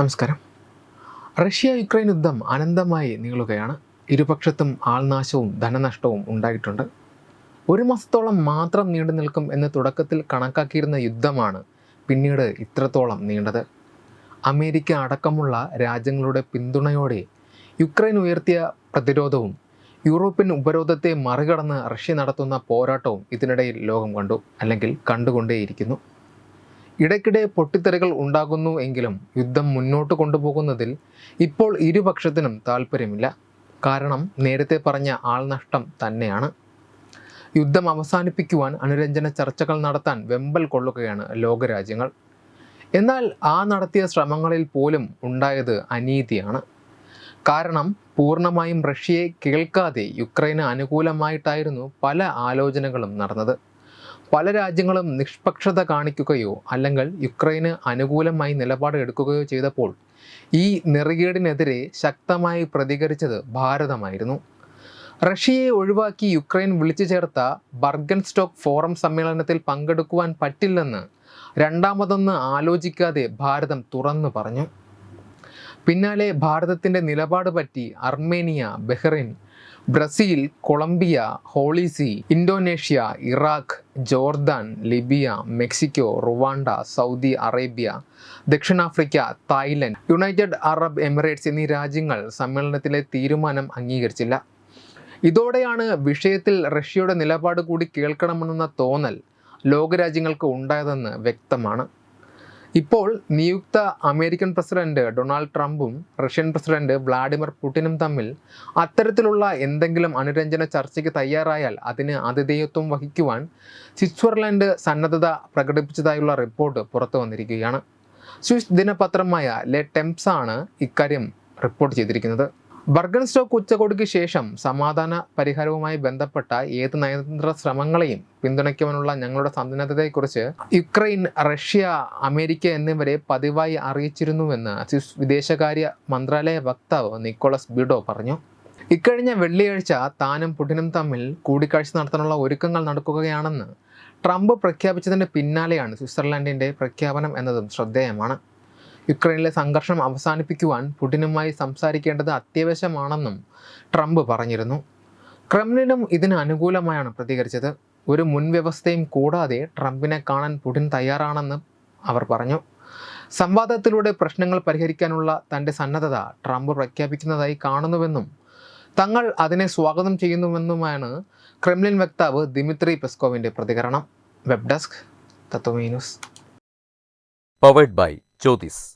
നമസ്കാരം. Russia Ukraine യുദ്ധം അനന്തമായി നീളുകയാണ്. ഇരുപക്ഷത്തും ആൾനാശവും ധനനഷ്ടവും ഉണ്ടായിട്ടുണ്ട്. ഒരു മാസത്തോളം മാത്രം നീണ്ടു നിൽക്കും എന്ന് തുടക്കത്തിൽ കണക്കാക്കിയിരുന്ന യുദ്ധമാണ് പിന്നീട് ഇത്രത്തോളം നീണ്ടത്. അമേരിക്ക അടക്കമുള്ള രാജ്യങ്ങളുടെ പിന്തുണയോടെ യുക്രൈൻ ഉയർത്തിയ പ്രതിരോധവും യൂറോപ്യൻ ഉപരോധത്തെ മറികടന്ന് റഷ്യ നടത്തുന്ന പോരാട്ടവും ഇതിനിടയിൽ ലോകം കണ്ടു അല്ലെങ്കിൽ കണ്ടുകൊണ്ടേയിരിക്കുന്നു. ഇടയ്ക്കിടെ പൊട്ടിത്തെറികൾ ഉണ്ടാകുന്നു എങ്കിലും യുദ്ധം മുന്നോട്ട് കൊണ്ടുപോകുന്നതിൽ ഇപ്പോൾ ഇരുപക്ഷത്തിനും താല്പര്യമില്ല കാരണം നേരത്തെ പറഞ്ഞ ആൾനഷ്ടം തന്നെയാണ്. യുദ്ധം അവസാനിപ്പിക്കുവാൻ അനുരഞ്ജന ചർച്ചകൾ നടത്താൻ വെമ്പൽ കൊള്ളുകയാണ് ലോകരാജ്യങ്ങൾ. എന്നാൽ ആ നടത്തിയ ശ്രമങ്ങളിൽ പോലും ഉണ്ടായത് അനീതിയാണ്. കാരണം പൂർണമായും റഷ്യയെ കേൾക്കാതെ യുക്രൈന് അനുകൂലമായിട്ടായിരുന്നു പല ആലോചനകളും നടന്നത്. പല രാജ്യങ്ങളും നിഷ്പക്ഷത കാണിക്കുകയോ അല്ലെങ്കിൽ യുക്രൈന് അനുകൂലമായി നിലപാട് എടുക്കുകയോ ചെയ്തപ്പോൾ ഈ നെറുകേടിനെതിരെ ശക്തമായി പ്രതികരിച്ചത് ഭാരതമായിരുന്നു. റഷ്യയെ ഒഴിവാക്കി യുക്രൈൻ വിളിച്ചു ചേർത്ത ബർഗൻ സ്റ്റോക്ക് ഫോറം സമ്മേളനത്തിൽ പങ്കെടുക്കുവാൻ പറ്റില്ലെന്ന് രണ്ടാമതൊന്ന് ആലോചിക്കാതെ ഭാരതം തുറന്നു പറഞ്ഞു. പിന്നാലെ ഭാരതത്തിന്റെ നിലപാട് പറ്റി Armenia Bahrain Brazil Colombia Holy See Indonesia Iraq Jordan Libya Mexico Rwanda Saudi Arabia ദക്ഷിണാഫ്രിക്ക തായ്ലൻഡ് യുണൈറ്റഡ് അറബ് എമിറേറ്റ്സ് എന്നീ രാജ്യങ്ങൾ സമ്മേളനത്തിലെ തീരുമാനം അംഗീകരിച്ചില്ല. ഇതോടെയാണ് വിഷയത്തിൽ റഷ്യയുടെ നിലപാട് കൂടി കേൾക്കണമെന്ന തോന്നൽ ലോകരാജ്യങ്ങൾക്ക് ഉണ്ടായതെന്ന് വ്യക്തമാണ്. ഇപ്പോൾ നിയുക്ത അമേരിക്കൻ പ്രസിഡന്റ് ഡൊണാൾഡ് ട്രംപും റഷ്യൻ പ്രസിഡന്റ് വ്ളാഡിമിർ പുടിനും തമ്മിൽ അത്തരത്തിലുള്ള എന്തെങ്കിലും അനുരഞ്ജന ചർച്ചയ്ക്ക് തയ്യാറായാൽ അതിന് ആതിഥേയത്വം വഹിക്കുവാൻ സ്വിറ്റ്സർലൻഡ് സന്നദ്ധത പ്രകടിപ്പിച്ചതായുള്ള റിപ്പോർട്ട് പുറത്തു വന്നിരിക്കുകയാണ്. സ്വിസ് ദിനപത്രമായ ലെ ടെംപ്സ് ആണ് ഇക്കാര്യം റിപ്പോർട്ട് ചെയ്തിരിക്കുന്നത്. ബർഗൻ സ്റ്റോക്ക് ഉച്ചകോടിക്ക് ശേഷം സമാധാന പരിഹാരവുമായി ബന്ധപ്പെട്ട ഏത് നയതന്ത്ര ശ്രമങ്ങളെയും പിന്തുണയ്ക്കുവാനുള്ള ഞങ്ങളുടെ സന്നദ്ധതയെക്കുറിച്ച് യുക്രൈൻ റഷ്യ അമേരിക്ക എന്നിവരെ പതിവായി അറിയിച്ചിരുന്നുവെന്ന് സ്വിസ് വിദേശകാര്യ മന്ത്രാലയ വക്താവ് നിക്കോളസ് ബിഡോ പറഞ്ഞു. ഇക്കഴിഞ്ഞ വെള്ളിയാഴ്ച താനും പുടിനും തമ്മിൽ കൂടിക്കാഴ്ച നടത്താനുള്ള ഒരുക്കങ്ങൾ നടക്കുകയാണെന്ന് ട്രംപ് പ്രഖ്യാപിച്ചതിന് പിന്നാലെയാണ് സ്വിറ്റ്സർലാൻഡിന്റെ പ്രഖ്യാപനം എന്നതും ശ്രദ്ധേയമാണ്. യുക്രൈനിലെ സംഘർഷം അവസാനിപ്പിക്കുവാൻ പുടിനുമായി സംസാരിക്കേണ്ടത് അത്യാവശ്യമാണെന്നും ട്രംപ് പറഞ്ഞിരുന്നു. ക്രെംലിനും ഇതിന് അനുകൂലമായാണ് പ്രതികരിച്ചത്. ഒരു മുൻവ്യവസ്ഥയും കൂടാതെ ട്രംപിനെ കാണാൻ പുടിൻ തയ്യാറാണെന്ന് അവർ പറഞ്ഞു. സംവാദത്തിലൂടെ പ്രശ്നങ്ങൾ പരിഹരിക്കാനുള്ള തന്റെ സന്നദ്ധത ട്രംപ് പ്രഖ്യാപിക്കുന്നതായി കാണുന്നുവെന്നും തങ്ങൾ അതിനെ സ്വാഗതം ചെയ്യുന്നുവെന്നുമാണ് ക്രെംലിൻ വക്താവ് ദിമിത്രി പെസ്കോവിന്റെ പ്രതികരണം. Web desk തത്വമീനുസ് powered by Jyothis